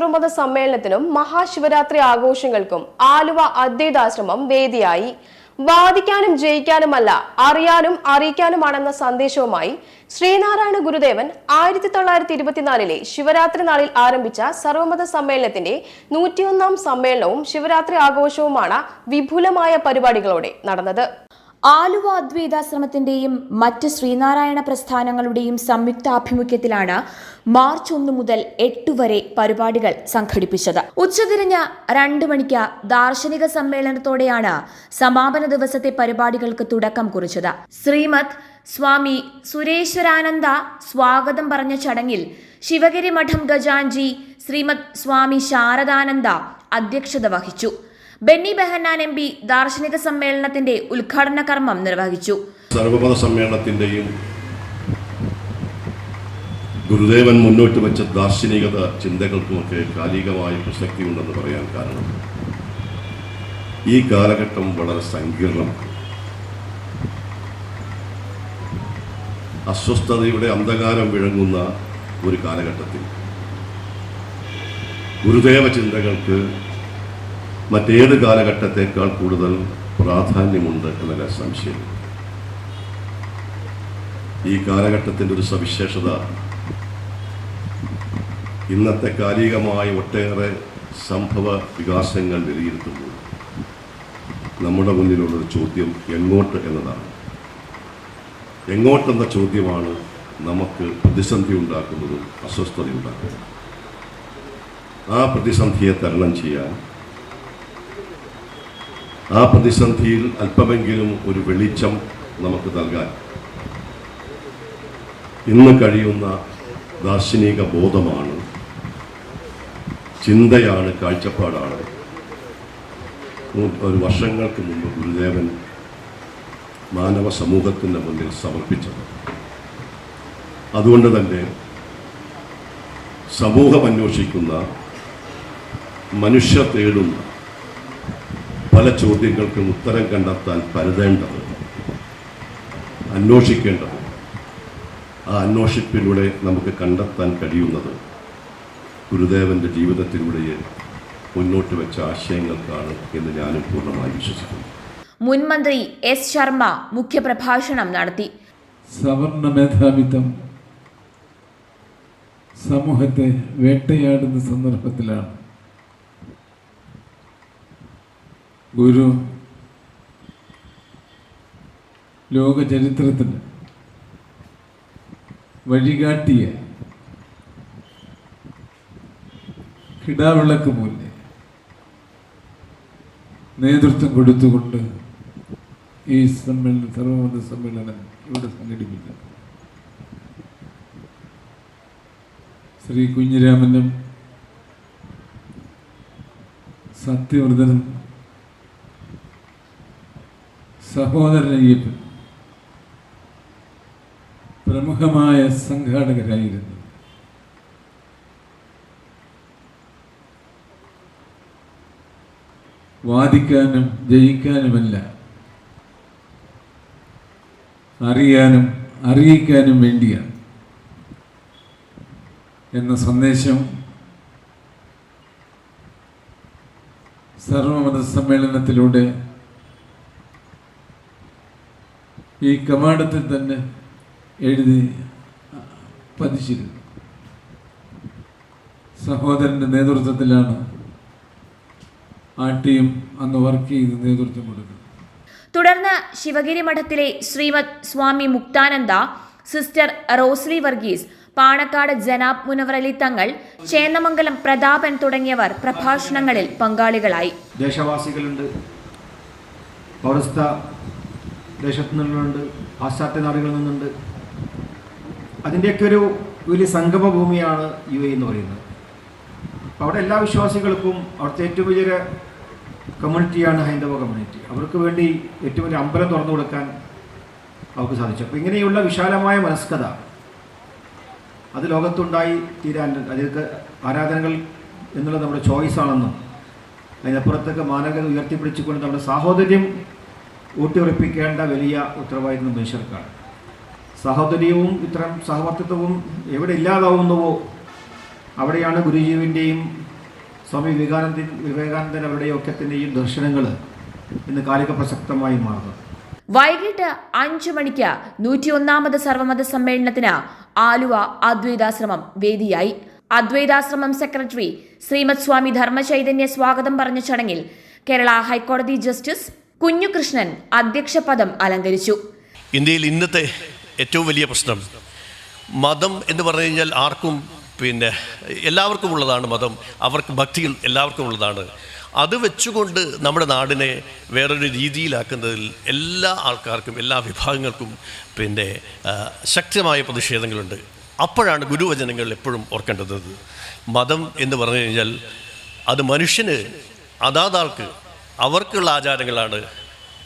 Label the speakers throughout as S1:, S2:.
S1: സർവമത സമ്മേളനത്തിനും മഹാശിവരാത്രി ആഘോഷങ്ങൾക്കും ആലുവ അദ്വൈതാശ്രമം വേദിയായി. വാദിക്കാനും ജയിക്കാനുമല്ല അറിയാനും അറിയിക്കാനുമാണെന്ന സന്ദേശവുമായി ശ്രീനാരായണ ഗുരുദേവൻ ആയിരത്തി തൊള്ളായിരത്തി ഇരുപത്തിനാലിലെ ശിവരാത്രി നാളിൽ ആരംഭിച്ച സർവമത സമ്മേളനത്തിന്റെ നൂറ്റിയൊന്നാം സമ്മേളനവും ശിവരാത്രി ആഘോഷവുമാണ് വിപുലമായ പരിപാടികളോടെ നടന്നത്.
S2: ആലുവ അദ്വൈതാശ്രമത്തിന്റെയും മറ്റ് ശ്രീനാരായണ പ്രസ്ഥാനങ്ങളുടെയും സംയുക്താഭിമുഖ്യത്തിലാണ് മാർച്ച് ഒന്ന് മുതൽ എട്ട് വരെ പരിപാടികൾ സംഘടിപ്പിച്ചത്. ഉച്ചതിരിഞ്ഞ രണ്ട് മണിക്ക് ദാർശനിക സമ്മേളനത്തോടെയാണ് സമാപന ദിവസത്തെ പരിപാടികൾക്ക് തുടക്കം കുറിച്ചത്. ശ്രീമത് സ്വാമി സുരേശ്വരാനന്ദ സ്വാഗതം പറഞ്ഞ ചടങ്ങിൽ ശിവഗിരി മഠം ഗജാൻജി ശ്രീമത് സ്വാമി ശാരദാനന്ദ അധ്യക്ഷത വഹിച്ചു. ബെന്നി ബെഹന്നാൻ എം പി ദാർശനിക സമ്മേളനത്തിന്റെ ഉദ്ഘാടന കർമ്മം നിർവഹിച്ചു.
S3: സർവമത സമ്മേളനത്തിന്റെയും ഗുരുദേവൻ മുന്നോട്ട് വെച്ച ദാർശനികത ചിന്തകൾക്കുമൊക്കെ കാലികമായ പ്രസക്തി ഉണ്ടെന്ന് പറയാൻ കാരണം. ഈ കാലഘട്ടം വളരെ സങ്കീർണമാണ്. അസ്വസ്ഥതയുടെ അന്ധകാരം വിഴങ്ങുന്ന ഒരു കാലഘട്ടത്തിൽ ഗുരുദേവ ചിന്തകൾക്ക് മറ്റേത് കാലഘട്ടത്തേക്കാൾ കൂടുതൽ പ്രാധാന്യമുണ്ട് എന്നല്ല സംശയം. ഈ കാലഘട്ടത്തിന്റെ ഒരു സവിശേഷത ഇന്നത്തെ കാലികമായ ഒട്ടേറെ സംഭവ വികാസങ്ങൾ വിലയിരുത്തുമ്പോൾ നമ്മുടെ മുന്നിലുള്ളൊരു ചോദ്യം എങ്ങോട്ട് എന്നതാണ്. എങ്ങോട്ടെന്ന ചോദ്യമാണ് നമുക്ക് പ്രതിസന്ധി ഉണ്ടാക്കുന്നതും അസ്വസ്ഥത ഉണ്ടാക്കുന്നതും ആ പ്രതിസന്ധിയെ തരണം ചെയ്യാൻ ആ പ്രതിസന്ധിയിൽ അല്പമെങ്കിലും ഒരു വെളിച്ചം നമുക്ക് നൽകാൻ. ഇന്ന് കഴിയുന്ന ദാർശനിക ബോധമാണ് ചിന്തയാണ് കാഴ്ചപ്പാടാണ്. ഒരു വർഷങ്ങൾക്ക് മുമ്പ് ഗുരുദേവൻ മാനവ സമൂഹത്തിന്റെ മുന്നിൽ സമർപ്പിച്ചത്. അതുകൊണ്ട് തന്നെ സമൂഹം അന്വേഷിക്കുന്ന മനുഷ്യ തേടുന്ന പല ചോദ്യങ്ങൾക്കും ഉത്തരം കണ്ടെത്താൻ പരതേണ്ടത് അന്വേഷിക്കേണ്ടത് ആ അന്വേഷിപ്പിലൂടെ നമുക്ക് കണ്ടെത്താൻ കഴിയുന്നത് ഗുരുദേവന്റെ ജീവിതത്തിലൂടെ മുന്നോട്ട് വെച്ച ആശയങ്ങൾക്കാണ് എന്ന് ഞാനും പൂർണമായി വിശ്വസിക്കുന്നു.
S2: മുൻ മന്ത്രി എസ് ശർമ്മ മുഖ്യപ്രഭാഷണം നടത്തി.
S4: സവർണ മേധാവിത്വം സമൂഹത്തെ വേട്ടയാടുന്ന സന്ദർഭത്തിലാണ് ഗുരു ലോക ചരിത്രത്തിന് വഴികാട്ടിയ കിടാവിളക്ക് പോലെ നേതൃത്വം കൊടുത്തുകൊണ്ട് ഈ സമ്മേളനം സർവമത സമ്മേളനം ഇവിടെ സംഘടിപ്പിക്കുന്നു. ശ്രീ കുഞ്ഞിരാമനും സത്യവ്രതനും സഹോദരൻ അയ്യപ്പൻ പ്രമുഖമായ സംഘാടകരായിരുന്നു. വാദിക്കാനും ജയിക്കാനുമല്ല അറിയാനും അറിയിക്കാനും വേണ്ടിയാണ് എന്ന സന്ദേശം സർവമത സമ്മേളനത്തിലൂടെ ഈ കവാടത്തിൽ തന്നെ എഴുതി പതിച്ചിരുന്നു. സഹോദരന്റെ നേതൃത്വത്തിലാണ് ആ ടീം അന്ന് വർക്ക് ചെയ്ത് നേതൃത്വം കൊടുക്കുന്നത്
S2: തുടർന്ന് ശിവഗിരി മഠത്തിലെ ശ്രീമദ് സ്വാമി മുക്താനന്ദ സിസ്റ്റർ റോസ്ലി വർഗീസ് പാണക്കാട് ജനാബ് മുനവറലി തങ്ങൾ ചേന്നമംഗലം പ്രതാപൻ തുടങ്ങിയവർ പ്രഭാഷണങ്ങളിൽ പങ്കാളികളായി.
S5: ദേശവാസികളുണ്ട്. പൗരസ്ഥ ദേശത്തു നിന്നുണ്ട് പാശ്ചാത്യ നാടുകളിൽ നിന്നുണ്ട്. അതിന്റെയൊക്കെ ഒരു വലിയ സംഗമ ഭൂമിയാണ് യു എ എന്ന് പറയുന്നത്. അപ്പോൾ അവിടെ എല്ലാ വിശ്വാസികൾക്കും അവിടുത്തെ ഏറ്റവും വലിയൊരു കമ്മ്യൂണിറ്റിയാണ് ഹൈന്ദവ കമ്മ്യൂണിറ്റി അവർക്ക് വേണ്ടി ഏറ്റവും വലിയ അമ്പലം തുറന്നു കൊടുക്കാൻ അവർക്ക് സാധിച്ചു. അപ്പോൾ ഇങ്ങനെയുള്ള വിശാലമായ മനസ്കത അത് ലോകത്തുണ്ടായി തീരാൻ അതിലേക്ക് ആരാധനകൾ എന്നുള്ളത് നമ്മുടെ ചോയ്സാണെന്നും അതിനപ്പുറത്തൊക്കെ മാനകൾ ഉയർത്തിപ്പിടിച്ചുകൊണ്ട് നമ്മുടെ സാഹോദര്യം ഊട്ടിയുറപ്പിക്കേണ്ട വലിയ ഉത്തരവാദിത്വം മനുഷ്യർക്കാണ് സഹോദര്യവും ഇത്തരം സഹവർത്തിത്വവും എവിടെ ഇല്ലാതാവുന്നുവോ അവിടെയാണ് ഗുരുജീവിന്റെയും സ്വാമി വിവേകാനന്ദ വിവേകാനന്ദൻ അവരുടെയും ഒക്കത്തിന്റെയും ദർശനങ്ങൾ ഇന്ന് കാലിക പ്രസക്തമായി മാറുന്നത്.
S2: വൈകിട്ട് അഞ്ചു മണിക്ക് നൂറ്റിയൊന്നാമത് സർവമത സമ്മേളനത്തിന് ആലുവ അദ്വൈതാശ്രമം വേദിയായി. അദ്വൈതാശ്രമം സെക്രട്ടറി ശ്രീമത് സ്വാമി ധർമ്മചൈതന്യ സ്വാഗതം പറഞ്ഞ ചടങ്ങിൽ കേരള ഹൈക്കോടതി ജസ്റ്റിസ് കുഞ്ഞുകൃഷ്ണൻ അധ്യക്ഷപദം അലങ്കരിച്ചു.
S6: ഇന്ത്യയിൽ ഇന്നത്തെ ഏറ്റവും വലിയ പ്രശ്നം മതം എന്ന് പറഞ്ഞു കഴിഞ്ഞാൽ ആർക്കും പിന്നെ എല്ലാവർക്കും ഉള്ളതാണ് മതം. അവർക്ക് ഭക്തികൾ എല്ലാവർക്കും ഉള്ളതാണ്. അത് വെച്ചുകൊണ്ട് നമ്മുടെ നാടിനെ വേറൊരു രീതിയിലാക്കുന്നതിൽ എല്ലാ ആൾക്കാർക്കും എല്ലാ വിഭാഗങ്ങൾക്കും പിന്നെ ശക്തമായ പ്രതിഷേധങ്ങളുണ്ട്. അപ്പോഴാണ് ഗുരുവചനങ്ങൾ എപ്പോഴും ഓർക്കേണ്ടത്. മതം എന്ന് പറഞ്ഞു കഴിഞ്ഞാൽ അത് മനുഷ്യന് അതാതാൾക്ക് അവർക്കുള്ള ആചാരങ്ങളാണ്.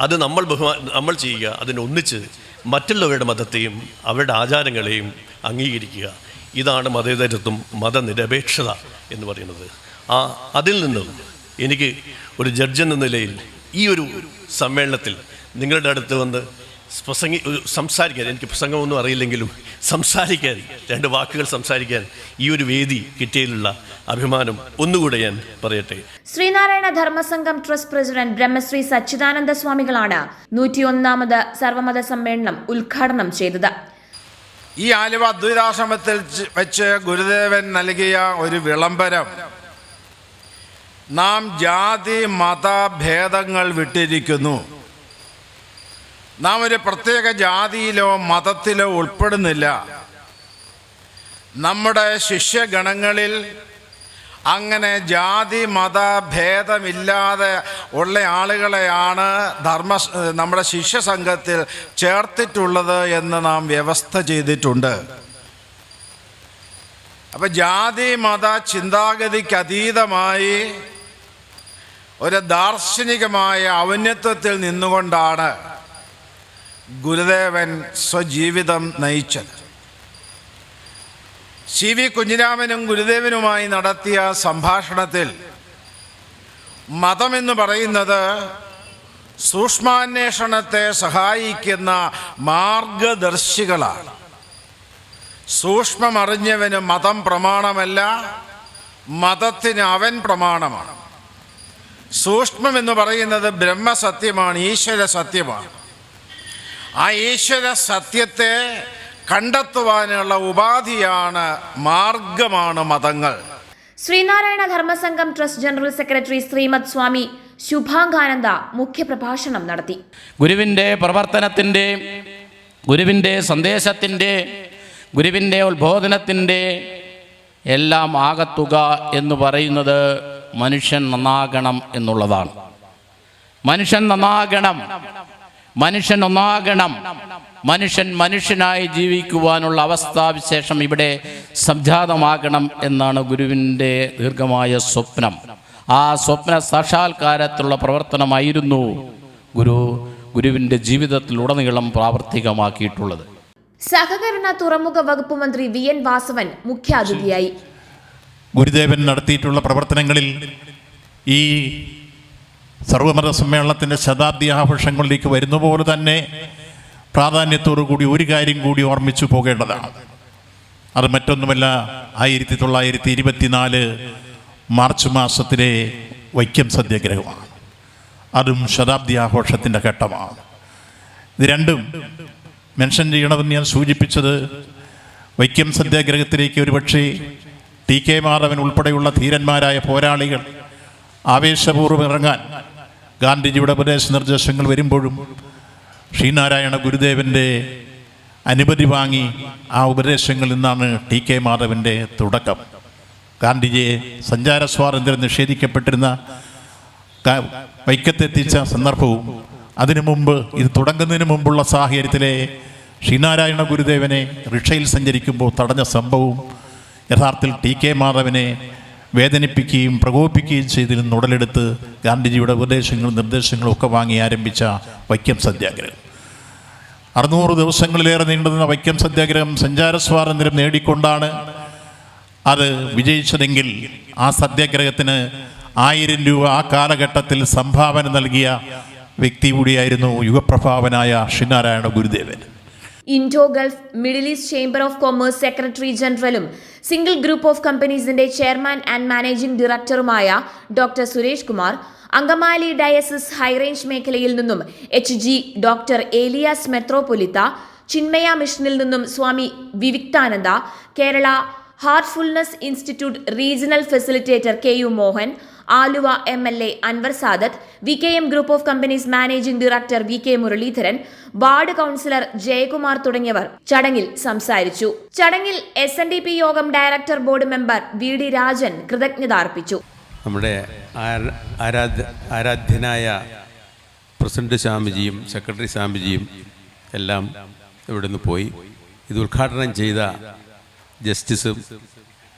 S6: അത് നമ്മൾ ബഹുമാ നമ്മൾ ചെയ്യുക അതിനൊന്നിച്ച് മറ്റുള്ളവരുടെ മതത്തെയും അവരുടെ ആചാരങ്ങളെയും അംഗീകരിക്കുക. ഇതാണ് മതേതരത്വം മതനിരപേക്ഷത എന്ന് പറയുന്നത്. ആ അതിൽ നിന്നും എനിക്ക് ഒരു ജഡ്ജ് എന്ന നിലയിൽ ഈ ഒരു സമ്മേളനത്തിൽ നിങ്ങളുടെ അടുത്ത് വന്ന് പ്രസംഗി സംസാരിക്കാൻ. എനിക്ക് പ്രസംഗമൊന്നും അറിയില്ലെങ്കിലും സംസാരിക്കാൻ രണ്ട് വാക്കുകൾ സംസാരിക്കാൻ ഈ ഒരു വേദി കിട്ടിയതിലുള്ള അഭിമാനം ഒന്നുകൂടെ ഞാൻ പറയട്ടെ.
S2: ശ്രീനാരായണ ധർമ്മസംഘം ട്രസ്റ്റ് പ്രസിഡന്റ് ബ്രഹ്മശ്രീ സച്ചിദാനന്ദ സ്വാമികളാണ് നൂറ്റിയൊന്നാമത് സർവമത സമ്മേളനം ഉദ്ഘാടനം ചെയ്തത്.
S7: ഈ ആലുവ അദ്വൈതാശ്രമത്തിൽ വെച്ച് ഗുരുദേവൻ നൽകിയ ഒരു വിളംബരം. നാം ജാതി മത ഭേദങ്ങൾ വിട്ടിരിക്കുന്നു. നാം ഒരു പ്രത്യേക ജാതിയിലോ മതത്തിലോ ഉൾപ്പെടുന്നില്ല. നമ്മുടെ ശിഷ്യഗണങ്ങളിൽ അങ്ങനെ ജാതി മത ഭേദമില്ലാതെ ഉള്ള ആളുകളെയാണ് ധർമ്മ നമ്മുടെ ശിഷ്യ സംഘത്തിൽ ചേർത്തിട്ടുള്ളത് എന്ന് നാം വ്യവസ്ഥ ചെയ്തിട്ടുണ്ട്. അപ്പം ജാതി മത ചിന്താഗതിക്ക് അതീതമായി ഒരു ദാർശനികമായ ഔന്നത്വത്തിൽ നിന്നുകൊണ്ടാണ് ഗുരുദേവൻ സ്വജീവിതം നയിച്ചത്. സി വി കുഞ്ഞിരാമനും ഗുരുദേവനുമായി നടത്തിയ സംഭാഷണത്തിൽ മതമെന്ന് പറയുന്നത് സൂക്ഷ്മാന്വേഷണത്തെ സഹായിക്കുന്ന മാർഗദർശികളാണ്. സൂക്ഷ്മമറിഞ്ഞവന് മതം പ്രമാണമല്ല മതത്തിന് അവൻ പ്രമാണമാണ്. സൂക്ഷ്മം എന്ന് പറയുന്നത് ബ്രഹ്മസത്യമാണ് ഈശ്വര സത്യമാണ് ആ ഈശ്വര സത്യത്തെ കണ്ടെത്തുവാനുള്ള ഉപാധിയാണ് മാർഗമാണ് മതങ്ങൾ.
S2: Sree Narayana Dharma Sangham trust general secretary Srimad Swami Subhangananda മുഖ്യപ്രഭാഷണം നടത്തി.
S8: ഗുരുവിന്റെ പ്രവർത്തനത്തിന്റെ ഗുരുവിന്റെ സന്ദേശത്തിന്റെ ഗുരുവിന്റെ ഉത്ബോധനത്തിന്റെ എല്ലാം ആകത്തുക എന്ന് പറയുന്നത് മനുഷ്യൻ നന്നാകണം എന്നുള്ളതാണ്. മനുഷ്യൻ നന്നാകണം. മനുഷ്യൻ ഒന്നാകണം മനുഷ്യൻ മനുഷ്യനായി ജീവിക്കുവാനുള്ള അവസ്ഥാവിശേഷം ഇവിടെ സംജാതമാകണം എന്നാണ് ഗുരുവിന്റെ ദീർഘമായ സ്വപ്നം. ആ സ്വപ്ന സാക്ഷാത്കാരത്തിലുള്ള പ്രവർത്തനമായിരുന്നു ഗുരു ഗുരുവിന്റെ ജീവിതത്തിലുടനീളം പ്രാവർത്തികമാക്കിയിട്ടുള്ളത്.
S2: സഹകരണ തുറമുഖ വകുപ്പ് മന്ത്രി വി എൻ വാസവൻ മുഖ്യാതിഥിയായി.
S9: ഗുരുദേവൻ നടത്തിയിട്ടുള്ള പ്രവർത്തനങ്ങളിൽ ഈ സർവമത സമ്മേളനത്തിന്റെ ശതാബ്ദി ആഘോഷങ്ങളിലേക്ക് വരുന്ന പോലെ തന്നെ പ്രാധാന്യത്തോടു കൂടി ഒരു കാര്യം കൂടി ഓർമ്മിച്ചു പോകേണ്ടതാണ്. അത് മറ്റൊന്നുമല്ല ആയിരത്തി തൊള്ളായിരത്തി ഇരുപത്തിനാല് മാർച്ച് മാസത്തിലെ വൈക്കം സത്യാഗ്രഹമാണ് അതും ശതാബ്ദി ആഘോഷത്തിന്റെ ഘട്ടമാണ്. ഇത് രണ്ടും മെൻഷൻ ചെയ്യണമെന്ന് ഞാൻ സൂചിപ്പിച്ചത് വൈക്കം സത്യാഗ്രഹത്തിലേക്ക് ഒരുപക്ഷെ ടി കെ മാധവൻ ഉൾപ്പെടെയുള്ള ധീരന്മാരായ പോരാളികൾ ആവേശപൂർവം ഇറങ്ങാൻ. ഗാന്ധിജിയുടെ ഉപദേശ നിർദ്ദേശങ്ങൾ വരുമ്പോഴും ശ്രീനാരായണ ഗുരുദേവന്റെ അനുമതി വാങ്ങി ആ ഉപദേശങ്ങളിൽ നിന്നാണ് ടി കെ മാധവന്റെ തുടക്കം. ഗാന്ധിജിയെ സഞ്ചാര സ്വാതന്ത്ര്യം നിഷേധിക്കപ്പെട്ടിരുന്ന വൈക്കത്തെത്തിച്ച സന്ദർഭവും അതിനു മുമ്പ് ഇത് തുടങ്ങുന്നതിന് മുമ്പുള്ള സാഹചര്യത്തിലെ ശ്രീനാരായണ ഗുരുദേവനെ റിക്ഷയിൽ സഞ്ചരിക്കുമ്പോൾ തടഞ്ഞ സംഭവവും യഥാർത്ഥത്തിൽ ടി കെ മാധവനെ വേദനിപ്പിക്കുകയും പ്രകോപിപ്പിക്കുകയും ചെയ്തിരുന്ന ഉടലെടുത്ത് ഗാന്ധിജിയുടെ ഉപദേശങ്ങളും നിർദ്ദേശങ്ങളും ഒക്കെ വാങ്ങി ആരംഭിച്ച വൈക്കം സത്യാഗ്രഹം. അറുന്നൂറ് ദിവസങ്ങളിലേറെ നീണ്ടുനിന്ന വൈക്കം സത്യാഗ്രഹം സഞ്ചാര സ്വാതന്ത്ര്യം നേടിക്കൊണ്ടാണ് അത് വിജയിച്ചതെങ്കിൽ ആ സത്യാഗ്രഹത്തിന് ആയിരം രൂപ ആ കാലഘട്ടത്തിൽ സംഭാവന നൽകിയ വ്യക്തി കൂടിയായിരുന്നു യുഗപ്രഭാവനായ Sree Narayana Gurudevan.
S2: Indo Gulf Middle East Chamber of Commerce secretary ജനറലും single group of കമ്പനീസിന്റെ ചെയർമാൻ ആൻഡ് മാനേജിംഗ് ഡയറക്ടറുമായ doctor Suresh Kumar Angamaly diocese High Range മേഖലയിൽ നിന്നും എച്ച് ജി ഡോക്ടർ ഏലിയാസ് മെത്രോപൊലിത്ത ചിന്മയ മിഷനിൽ നിന്നും Swami Vivikthananda Kerala Heartfulness institute regional facilitator K U Mohan Aluva M L A Anwar Sadath V K M group of companies managing director V K Muraleedharan ward councillor Jayakumar തുടങ്ങിയവർ ചടങ്ങിൽ സംസാരിച്ചു. ചടങ്ങിൽ S N D P Yogam director board member V D Rajan കൃതജ്ഞത അർപ്പിച്ചു
S10: നമ്മുടെ ആര- ആരാധ്യ ആരാധ്യനായ president സ്വാമിജിയും secretary സ്വാമിജിയും എല്ലാം ഇവിടുന്ന് പോയി. ഇത് ഉദ്ഘാടനം ചെയ്ത ജസ്റ്റിസും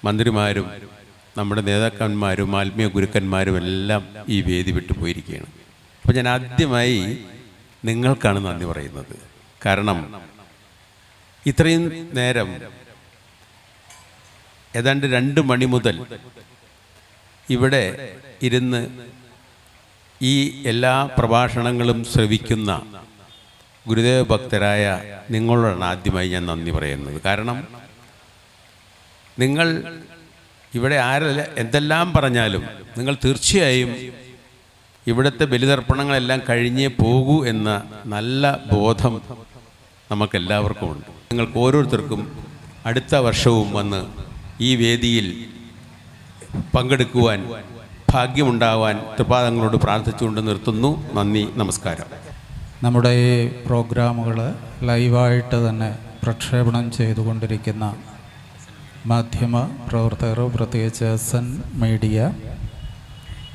S10: മന്ത്രിമാരും നമ്മുടെ നേതാക്കന്മാരും ആത്മീയ ഗുരുക്കന്മാരും എല്ലാം ഈ വേദി വിട്ടു പോയിരിക്കുകയാണ്. അപ്പോൾ ഞാൻ ആദ്യമായി നിങ്ങൾക്കാണ് നന്ദി പറയുന്നത്. കാരണം ഇത്രയും നേരം ഏതാണ്ട് രണ്ട് മണി മുതൽ ഇവിടെ ഇരുന്ന് ഈ എല്ലാ പ്രഭാഷണങ്ങളും ശ്രവിക്കുന്ന ഗുരുദേവ ഭക്തരായ നിങ്ങളോടാണ് ആദ്യമായി ഞാൻ നന്ദി പറയുന്നത്. കാരണം നിങ്ങൾ ഇവിടെ ആരല്ല എന്തെല്ലാം പറഞ്ഞാലും നിങ്ങൾ തീർച്ചയായും ഇവിടുത്തെ ബലിതർപ്പണങ്ങളെല്ലാം കഴിഞ്ഞേ പോകൂ എന്ന നല്ല ബോധം നമുക്കെല്ലാവർക്കും ഉണ്ട്. നിങ്ങൾക്ക് ഓരോരുത്തർക്കും അടുത്ത വർഷവും വന്ന് ഈ വേദിയിൽ പങ്കെടുക്കുവാൻ ഭാഗ്യമുണ്ടാവാൻ തൃപാദങ്ങളോട് പ്രാർത്ഥിച്ചുകൊണ്ട് നിർത്തുന്നു. നന്ദി നമസ്കാരം.
S11: നമ്മുടെ ഈ പ്രോഗ്രാമുകൾ ലൈവായിട്ട് തന്നെ പ്രക്ഷേപണം ചെയ്തുകൊണ്ടിരിക്കുന്ന മാധ്യമ പ്രവർത്തകർ പ്രത്യേകിച്ച് എൻ മീഡിയ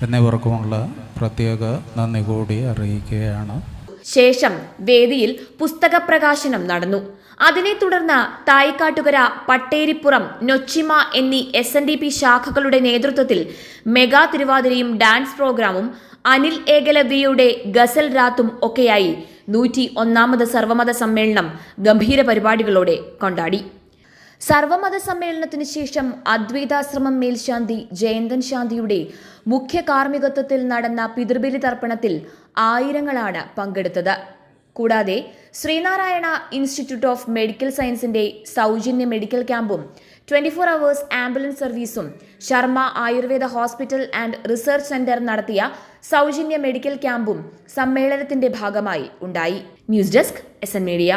S11: എന്നിവർക്കുമുള്ള പ്രത്യേക നന്ദി കൂടി അറിയിക്കുകയാണ്.
S2: ശേഷം വേദിയിൽ പുസ്തക പ്രകാശനം നടന്നു. അതിനെ തുടർന്ന് തായിക്കാട്ടുകര പട്ടേരിപ്പുറം നൊച്ചിമ എന്നീ എസ് എൻ ഡി പി ശാഖകളുടെ നേതൃത്വത്തിൽ മെഗാ തിരുവാതിരയും ഡാൻസ് പ്രോഗ്രാമും അനിൽ ഏകലവ്യയുടെ ഗസൽ രാത്തും ഒക്കെയായി നൂറ്റി ഒന്നാമത് സർവമത സമ്മേളനം ഗംഭീര പരിപാടികളോടെ കൊണ്ടാടി. സർവമത സമ്മേളനത്തിന് ശേഷം അദ്വൈതാശ്രമം മേൽശാന്തി ജയന്തൻ ശാന്തിയുടെ മുഖ്യ കാർമ്മികത്വത്തിൽ നടന്ന പിതൃബലി തർപ്പണത്തിൽ ആയിരങ്ങളാണ് പങ്കെടുത്തത്. കൂടാതെ ശ്രീനാരായണ ഇൻസ്റ്റിറ്റ്യൂട്ട് ഓഫ് മെഡിക്കൽ സയൻസിന്റെ സൗജന്യ മെഡിക്കൽ ക്യാമ്പും ട്വന്റി ഫോർ അവേഴ്സ് ആംബുലൻസ് സർവീസും Sharma Ayurveda hospital and research centre നടത്തിയ സൗജന്യ മെഡിക്കൽ ക്യാമ്പും സമ്മേളനത്തിന്റെ ഭാഗമായി ഉണ്ടായി. News desk S media.